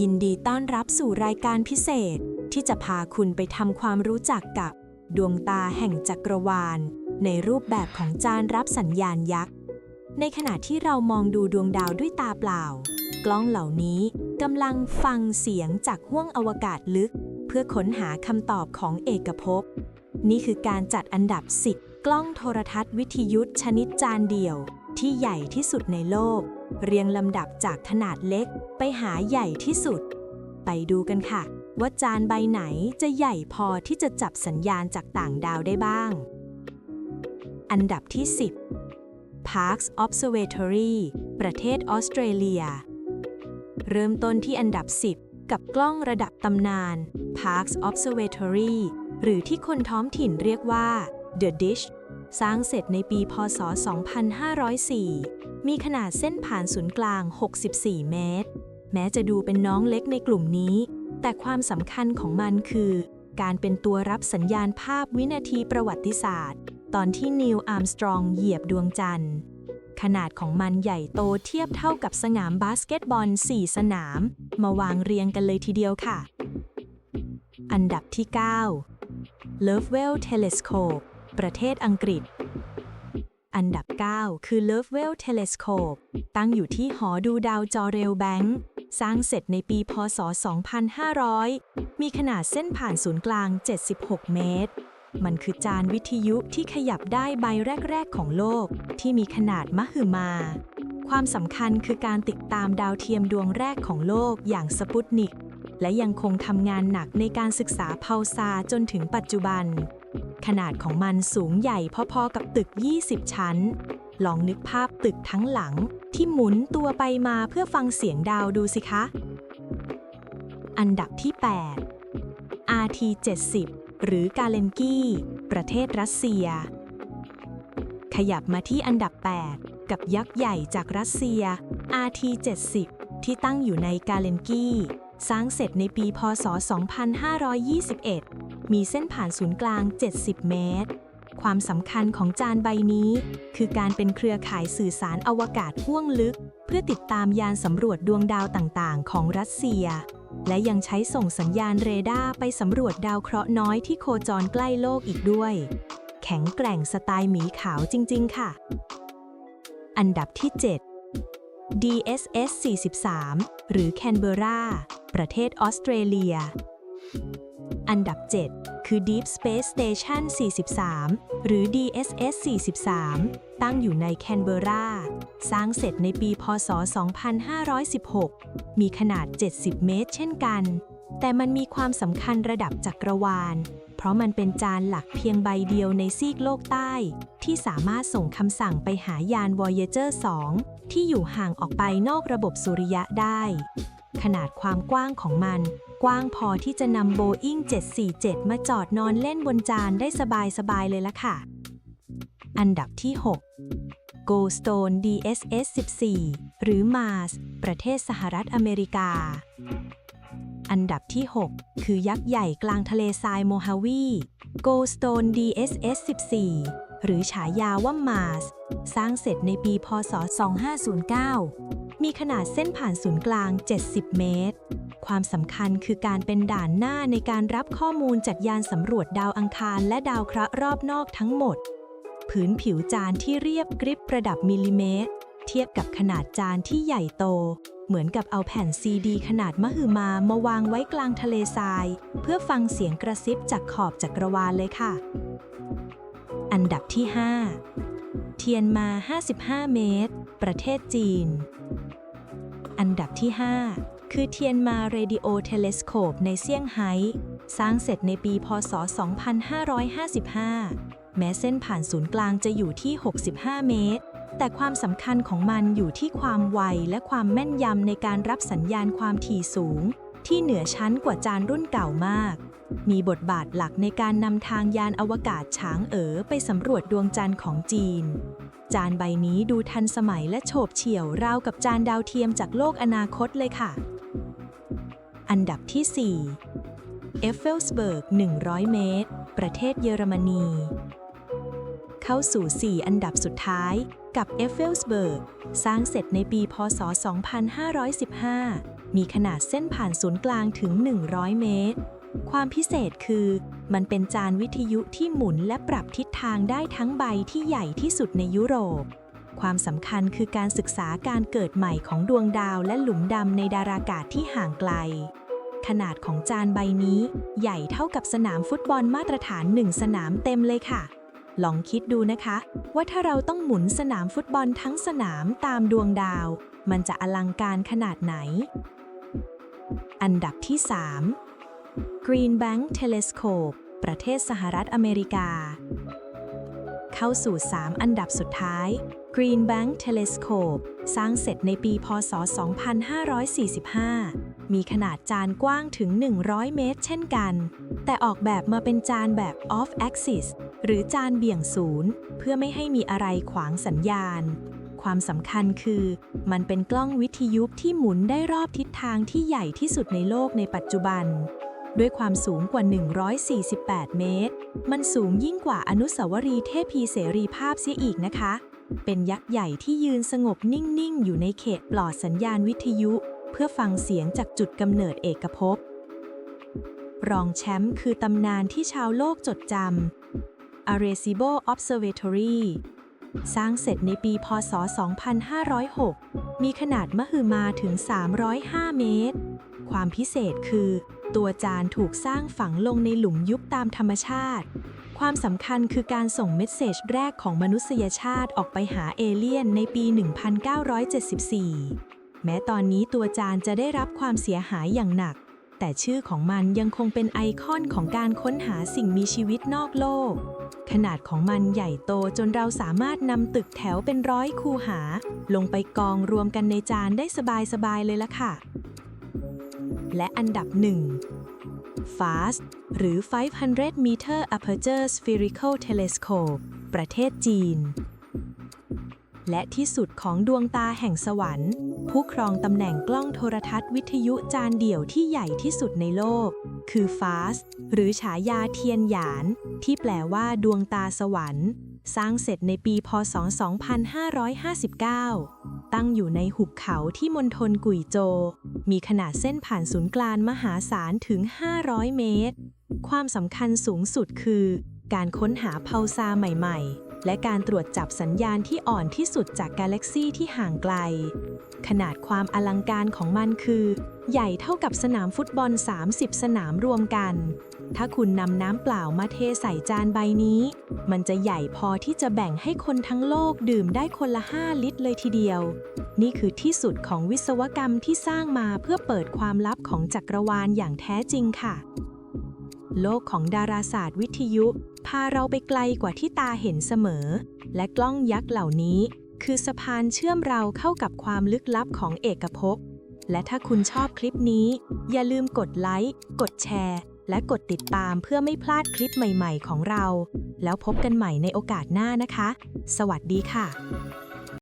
ยินดีต้อนรับสู่รายการพิเศษ ที่จะพาคุณไปทำความรู้จักกับ ดวงตาแห่งจักรวาล ในรูปแบบของจานรับสัญญาณยักษ์ ในขณะที่เรามองดูดวงดาวด้วยตาเปล่า กล้องเหล่านี้กำลังฟังเสียงจากห้วงอวกาศลึก เพื่อค้นหาคำตอบของเอกภพ นี่คือการจัดอันดับ 10 กล้องโทรทัศน์วิทยุชนิดจานเดี่ยว ที่ใหญ่ที่สุดในโลก เรียงลำดับจากขนาดเล็ก ไปหาใหญ่ที่สุด ไปดูกันค่ะ ว่าจานใบไหนจะใหญ่พอที่จะจับสัญญาณจากต่างดาวได้บ้าง อันดับที่ 10 Parkes Observatory ประเทศออสเตรเลีย เริ่มต้นที่อันดับ 10 กับกล้องระดับตำนาน Parkes Observatory หรือที่คนท้องถิ่นเรียกว่า The Dish สร้างเสร็จในปี พศ 2504 มีขนาดเส้นผ่านศูนย์กลาง 64 เมตร แม้จะดูเป็นน้องเล็กในกลุ่มนี้ แต่ความสำคัญของมันคือ การเป็นตัวรับสัญญาณภาพวินาทีประวัติศาสตร์ ตอนที่นิวอาร์มสตรองเหยียบดวงจันทร์ ขนาดของมันใหญ่โตเทียบเท่ากับสนามบาสเกตบอล 4 สนาม มาวางเรียงกันเลยทีเดียวค่ะ อันดับที่ 9 Lovewell Telescope ประเทศอังกฤษอันดับ 9 คือ Lovewell Telescope ตั้งอยู่ที่หอดูดาวจอเรลแบงค์ สร้างเสร็จในปีพศ 2500 มีขนาดเส้นผ่านศูนย์กลาง 76 เมตร มันคือจานวิทยุที่ขยับได้ใบแรก ๆ ของโลก ที่มีขนาดมหึมา ความสำคัญคือการติดตามดาวเทียมดวงแรกของโลกอย่างสปุตนิก และยังคงทำงานหนักในการศึกษาเพาซาจนถึงปัจจุบัน ขนาดของมันสูงใหญ่พอๆกับตึก 20 ชั้น ลองนึกภาพตึกทั้งหลัง ที่หมุนตัวไปมาเพื่อฟังเสียงดาวดูสิคะ อันดับที่ 8 RT 70หรือกาเลนกี้ ประเทศรัสเซีย ขยับมาที่อันดับ 8 กับยักษ์ใหญ่จากรัสเซีย RT 70ที่ตั้งอยู่ในกาเลนกี้ สร้างเสร็จในปี พศ 2521 มีเส้นผ่านศูนย์กลาง 70 เมตร ความสำคัญของจานใบนี้ คือการเป็นเครือข่ายสื่อสารอวกาศห้วงลึก เพื่อติดตามยานสำรวจดวงดาวต่างๆ ของรัสเซีย และยังใช้ส่งสัญญาณเรดาร์ไปสำรวจดาวเคราะห์น้อยที่โคจรใกล้โลกอีกด้วย แข็งแกร่งสไตล์หมีขาวจริง ๆ ค่ะ อันดับที่ 7 DSS 43 หรือแคนเบราประเทศออสเตรเลีย อันดับ 7 คือ Deep Space Station 43 หรือ DSS 43 ตั้งอยู่ในแคนเบรา สร้างเสร็จในปี พศ 2516 มีขนาด 70 เมตรเช่นกัน แต่มันมีความสำคัญระดับจักรวาล เพราะมันเป็นจานหลักเพียงใบเดียวในซีกโลกใต้ ที่สามารถส่งคำสั่งไปหายาน Voyager 2 ที่อยู่ห่างออกไปนอกระบบสุริยะได้ ขนาดความกว้างของมัน กว้างพอที่จะนำโบอิง747 มาจอดนอนเล่นบนจานได้สบายๆเลยละค่ะ อันดับที่ 6 Goldstone DSS 14 หรือ Mars ประเทศสหรัฐอเมริกา อันดับที่ 6 คือยักษ์ใหญ่กลางทะเลทรายโมฮาวี Goldstone DSS 14 หรือฉายาว่า Mars สร้างเสร็จในปีพศ 2509 มีขนาดเส้นผ่านศูนย์กลาง 70 เมตร ความสำคัญคือการเป็นด่านหน้าในการรับข้อมูลจากยานสำรวจดาวอังคารและดาวเคราะห์รอบนอกทั้งหมด ผืนผิวจานที่เรียบกริบประดับมิลลิเมตร เทียบกับขนาดจานที่ใหญ่โต เหมือนกับเอาแผ่นซีดีขนาดมหึมามาวางไว้กลางทะเลทราย เพื่อฟังเสียงกระซิบจากขอบจักรวาลเลยค่ะ อันดับที่ 5 เทียนมา 55 เมตร ประเทศจีน อันดับที่ 5 คือเทียนมาเรดิโอเทเลสโคปในเซี่ยงไฮ้ สร้างเสร็จในปีพศ 2555 แม้เส้นผ่านศูนย์กลางจะอยู่ที่ 65 เมตร แต่ความสำคัญของมันอยู่ที่ความไวและความแม่นยำในการรับสัญญาณความถี่สูง ที่เหนือชั้นกว่าจานรุ่นเก่ามาก มีบทบาทหลักในการนำทางยานอวกาศช้างเอ๋อไปสำรวจดวงจันทร์ของจีน จานใบนี้ดูทันสมัยและโฉบเฉี่ยวราวกับจานดาวเทียมจากโลกอนาคตเลยค่ะ อันดับที่ 4 เอฟเฟลสเบิร์ก 100 เมตร ประเทศเยอรมนี เข้าสู่ 4 อันดับสุดท้ายกับเอฟเฟลสเบิร์ก สร้างเสร็จในปีพศ 2515 มีขนาดเส้นผ่านศูนย์กลางถึง 100 เมตร ความพิเศษคือ มันเป็นจานวิทยุที่หมุนและปรับทิศทางได้ทั้งใบที่ใหญ่ที่สุดในยุโรป ความสำคัญคือการศึกษาการเกิดใหม่ของดวงดาวและหลุมดำในดารากาศที่ห่างไกล ขนาดของจานใบนี้ใหญ่เท่ากับสนามฟุตบอลมาตรฐานหนึ่งสนามเต็มเลยค่ะ ลองคิดดูนะคะ ว่าถ้าเราต้องหมุนสนามฟุตบอลทั้งสนามตามดวงดาว มันจะอลังการขนาดไหน อันดับที่ 3 Green Bank Telescope ประเทศสหรัฐอเมริกา เข้าสู่ 3 อันดับสุดท้าย Green Bank Telescope สร้างเสร็จในปี พศ 2545 มีขนาดจานกว้างถึง 100 เมตรเช่นกัน แต่ออกแบบมาเป็นจานแบบ off axis หรือจานเบี่ยงศูนย์ เพื่อไม่ให้มีอะไรขวางสัญญาณ ความสำคัญคือ มันเป็นกล้องวิทยุที่หมุนได้รอบทิศทางที่ใหญ่ที่สุดในโลกในปัจจุบัน ด้วยความสูงกว่า 148 เมตร มันสูงยิ่งกว่าอนุสาวรีย์เทพีเสรีภาพเสียอีกนะคะ เป็นยักษ์ใหญ่ที่ยืนสงบนิ่ง ๆ อยู่ในเขตปลอดสัญญาณวิทยุ เพื่อฟังเสียงจากจุดกำเนิดเอกภพ รองแชมป์คือตำนานที่ชาวโลกจดจำ Arecibo Observatory สร้างเสร็จในปี พศ 2506 มีขนาดมหึมาถึง 305 เมตร ความพิเศษคือ ตัวจานถูกสร้างฝังลงในหลุมยุบตามธรรมชาติ ความสำคัญคือการส่งเมสเซจแรกของมนุษยชาติออกไปหาเอเลี่ยนในปี 1974 แม้ตอนนี้ตัวจานจะได้รับความเสียหายอย่างหนัก แต่ชื่อของมันยังคงเป็นไอคอนของการค้นหาสิ่งมีชีวิตนอกโลก ขนาดของมันใหญ่โตจนเราสามารถนำตึกแถวเป็นร้อยคูหา ลงไปกองรวมกันในจานได้สบายๆเลยละค่ะ และอันดับหนึ่ง FAST หรือ 500 meter aperture spherical telescope ประเทศจีน และที่สุดของดวงตาแห่งสวรรค์ ผู้ครองตำแหน่งกล้องโทรทัศน์วิทยุจานเดี่ยวที่ใหญ่ที่สุดในโลก คือ FAST หรือฉายาเทียนหยาน ที่แปลว่าดวงตาสวรรค์ สร้างเสร็จในปีพศ 2559 ตั้งอยู่ในหุบเขาที่มณฑลกุยโจ มีขนาดเส้นผ่านศูนย์กลางมหาศาลถึง 500 เมตร ความสำคัญสูงสุดคือ การค้นหาเพาซาใหม่ ๆ และการตรวจจับสัญญาณที่อ่อนที่สุดจากกาแล็กซีที่ห่างไกล ขนาดความอลังการของมันคือ ใหญ่เท่ากับสนามฟุตบอล 30 สนามรวมกัน ถ้าคุณนำน้ำเปล่ามาเทใส่จานใบนี้ มันจะใหญ่พอที่จะแบ่งให้คนทั้งโลกดื่มได้คนละ 5 ลิตรเลยทีเดียว นี่คือที่สุดของวิศวกรรมที่สร้างมาเพื่อเปิดความลับของจักรวาลอย่างแท้จริงค่ะ โลกของดาราศาสตร์วิทยุ พาเราไปไกลกว่าที่ตาเห็นเสมอ และกล้องยักษ์เหล่านี้ คือสะพานเชื่อมเราเข้ากับความลึกลับของเอกภพและถ้าคุณชอบคลิปนี้ อย่าลืมกดไลค์ กดแชร์ และกดติดตามเพื่อไม่พลาดคลิปใหม่ ๆ ของเรา แล้วพบกันใหม่ในโอกาสหน้านะคะ สวัสดีค่ะ